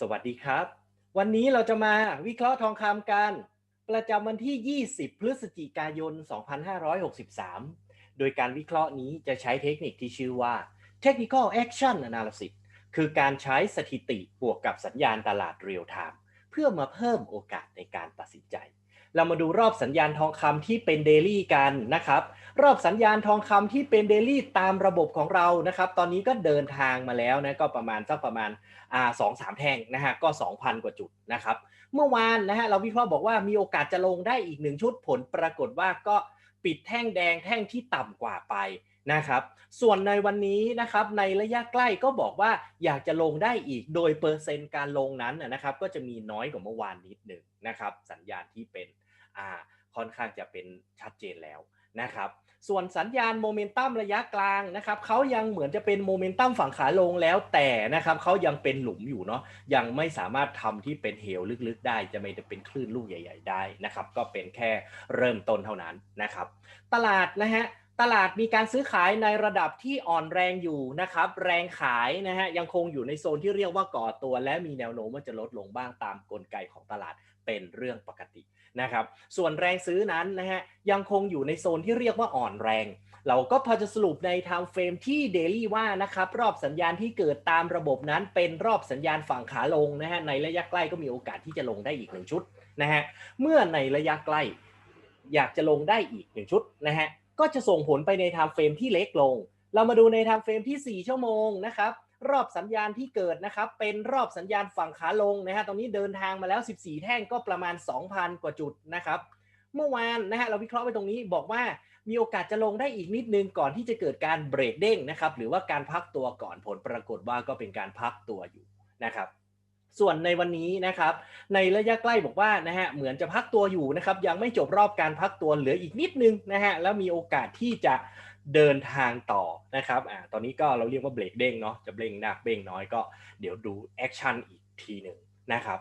สวัสดีครับ วันนี้เราจะมาวิเคราะห์ทองคำกัน ประจำวันที่ 20 พฤศจิกายน 2563 โดยการวิเคราะห์นี้จะใช้เทคนิคที่ชื่อว่า Technical Action Analysis คือการใช้สถิติบวกกับสัญญาณตลาดเรียลไทม์เพื่อมาเพิ่มโอกาสในการตัดสินใจ เรามาดูรอบสัญญาณทองคำที่เป็นเดลี่กันนะครับ รอบสัญญาณทองคำที่เป็นเดลี่ตามระบบของเรานะครับ ตอนนี้ก็เดินทางมาแล้วนะก็ประมาณสักประมาณอ่าสองสามแท่งนะฮะก็ 2,000 กว่าจุดนะครับ เมื่อวานนะฮะเราวิเคราะห์บอกว่ามีโอกาสจะลงได้อีกหนึ่งชุดผลปรากฏว่าก็ปิดแท่งแดงแท่งที่ต่ำกว่าไป นะครับ ส่วนในวันนี้นะครับในระยะใกล้ก็บอกว่าอยากจะลงได้อีกโดยเปอร์เซ็นต์การลงนั้นนะครับ ก็จะมีน้อยกว่าเมื่อวานนิดหนึ่งนะครับ สัญญาณที่เป็นอ่าค่อนข้างจะเป็นชัดเจนแล้วนะครับส่วนสัญญาณโมเมนตัมระยะกลางนะครับเขายังเหมือนจะเป็นโมเมนตัมฝั่งขาลงแล้วแต่นะครับเขายังเป็นหลุมอยู่เนาะยังไม่สามารถทำที่เป็นเหวลึกๆ ได้จะไม่ได้เป็นคลื่นลูกใหญ่ ๆ ได้นะครับ ก็เป็นแค่เริ่มต้นเท่านั้นนะครับ ตลาดนะฮะ ตลาดมีการซื้อขายในระดับที่อ่อนแรงอยู่นะครับ แรงขายนะฮะยังคงอยู่ในโซนที่เรียกว่าก่อตัว และมีแนวโน้มว่าจะลดลงบ้างตามกลไกของตลาดเป็นเรื่องปกตินะครับ ส่วนแรงซื้อนั้นนะฮะยังคงอยู่ในโซนที่เรียกว่าอ่อนแรง เราก็พอจะสรุปใน time frame ที่ daily ว่านะครับรอบสัญญาณที่เกิดตามระบบนั้นเป็นรอบสัญญาณฝั่งขาลงนะฮะในระยะใกล้ก็มีโอกาสที่จะลงได้อีกหนึ่งชุดนะฮะเมื่อในระยะใกล้ อยากจะลงได้อีกหนึ่งชุดนะฮะ ก็จะส่งผลไปใน time frame ที่เล็กลง เรามาดูใน time frame ที่ 4 ชั่วโมงนะครับ รอบสัญญาณที่เกิดนะครับ เป็นรอบสัญญาณฝั่งขาลงนะฮะตรงนี้เดินทางมาแล้ว 14 แท่งก็ประมาณ 2,000 กว่าจุดนะครับ เมื่อวานนะฮะเราวิเคราะห์ไปตรงนี้บอกว่ามีโอกาสจะลงได้อีกนิดนึงก่อนที่จะเกิดการเบรกเด้งนะครับ หรือว่าการพักตัวก่อนผลปรากฏว่าก็เป็นการพักตัวอยู่นะครับ ส่วนในวันนี้นะครับ ในระยะใกล้บอกว่านะฮะเหมือนจะพักตัวอยู่นะครับ ยังไม่จบรอบการพักตัวเหลืออีกนิดนึงนะฮะแล้วมีโอกาสที่จะเดินทางต่อนะครับอ่าตอนนี้ก็เราเรียกว่าเบรกเด้งเนาะจะเบร่งหนักเบร่งน้อยก็เดี๋ยวดูแอคชั่นอีกทีหนึ่งนะครับ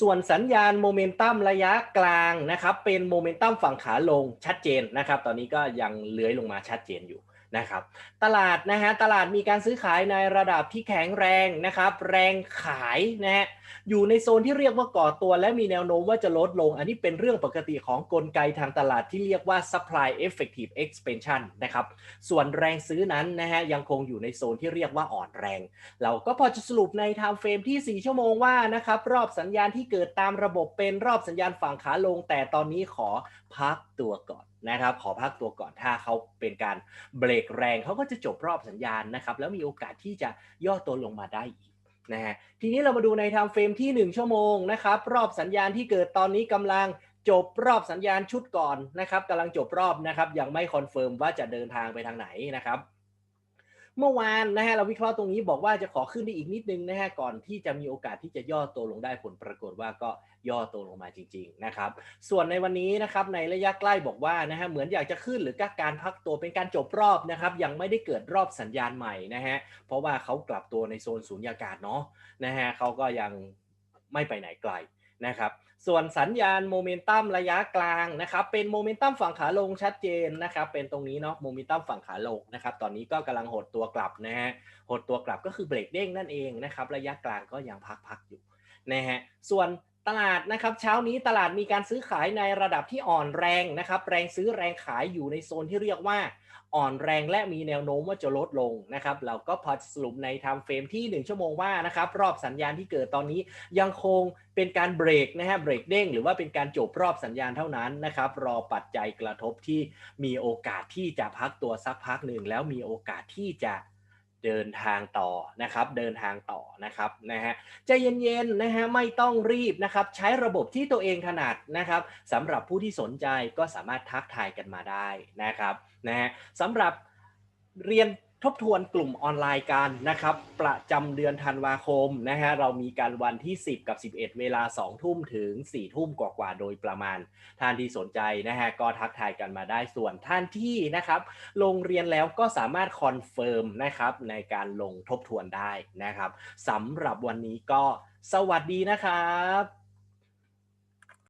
ส่วนสัญญาณโมเมนตัมระยะกลางนะครับเป็นโมเมนตัมฝั่งขาลงชัดเจนนะครับ ตอนนี้ก็ยังเลื้อยลงมาชัดเจนอยู่ นะครับ ตลาดนะฮะตลาดมีการซื้อขายในระดับที่แข็งแรงนะครับ แรงขายนะฮะอยู่ในโซนที่เรียกว่าก่อตัว และมีแนวโน้มว่าจะลดลง อันนี้เป็นเรื่องปกติของกลไกทางตลาดที่เรียกว่า supply effective expansion นะครับส่วนแรงซื้อนั้นนะฮะยังคงอยู่ในโซนที่เรียกว่าอ่อนแรง เราก็พอจะสรุปใน time frame ที่ 4 ชั่วโมงว่านะครับรอบสัญญาณที่เกิดตามระบบเป็นรอบสัญญาณฝั่งขาลง แต่ตอนนี้ขอพักตัวก่อนนะครับ ขอพักตัวก่อนถ้าเขาเป็นการเบรกแรงเขาก็จะจบรอบสัญญาณนะครับ แล้วมีโอกาสที่จะย่อตัวลงมาได้อีกนะฮะทีนี้เรามาดูในไทม์เฟรมที่ 1 ชั่วโมงนะครับ รอบสัญญาณที่เกิดตอนนี้กำลังจบรอบสัญญาณชุดก่อนนะครับกำลังจบรอบนะครับ ยังไม่คอนเฟิร์มว่าจะเดินทางไปทางไหนนะครับ เมื่อวานนะฮะเราวิเคราะห์ตรงนี้บอกว่าจะขอขึ้นได้อีกนิดนึงนะฮะก่อนที่จะมีโอกาสที่จะย่อตัวลงได้ผลปรากฏว่าก็ย่อตัวลงมาจริงๆนะครับส่วนในวันนี้นะครับในระยะใกล้บอกว่านะฮะเหมือนอยากจะขึ้นหรือการพักตัวเป็นการจบรอบนะครับยังไม่ได้เกิดรอบสัญญาณใหม่นะฮะเพราะว่าเขากลับตัวในโซนสูญญากาศเนาะนะฮะเขาก็ยังไม่ไปไหนไกลนะครับ ส่วนสัญญาณโมเมนตัมระยะกลางนะครับเป็นโมเมนตัมฝั่งขาลงชัดเจนนะครับเป็นตรงนี้เนาะโมเมนตัมฝั่งขาลงนะครับตอนนี้ก็กำลังหดตัวกลับนะฮะหดตัวกลับก็คือเบรกเด้งนั่นเองนะครับระยะกลางก็ยังพักๆอยู่นะฮะส่วน ตลาดนะครับเช้านี้ตลาดมีการซื้อขายในระดับที่อ่อนแรงนะครับ แรงซื้อแรงขายอยู่ในโซนที่เรียกว่าอ่อนแรงและมีแนวโน้มว่าจะลดลงนะครับ เราก็พอสรุปใน time frame ที่ 1 ชั่วโมงว่านะครับ รอบสัญญาณที่เกิดตอนนี้ยังคงเป็นการเบรกนะฮะเบรกเด้งหรือว่าเป็นการจบรอบสัญญาณเท่านั้นนะครับ รอปัจจัยกระทบที่มีโอกาสที่จะพักตัวสักพักหนึ่งแล้วมีโอกาสที่จะ เดินทางต่อนะครับเดินทางต่อนะครับนะฮะใจเย็นๆนะฮะไม่ต้องรีบนะครับใช้ระบบที่ตัวเองถนัดนะครับสำหรับผู้ที่สนใจก็สามารถทักทายกันมาได้นะครับนะฮะสำหรับเรียน ทบทวนกลุ่มออนไลน์กันนะครับ ประจำเดือนธันวาคมนะฮะเรามีการวันที่ 10 กับ 11 เวลา 2 ทุ่มถึง 4 ทุ่มกว่าๆโดยประมาณ ท่านที่สนใจนะฮะก็ทักทายกันมาได้ส่วนท่านที่นะครับ ลงเรียนแล้วก็สามารถคอนเฟิร์มนะครับในการลงทบทวนได้นะครับสำหรับวันนี้ก็สวัสดีนะครับ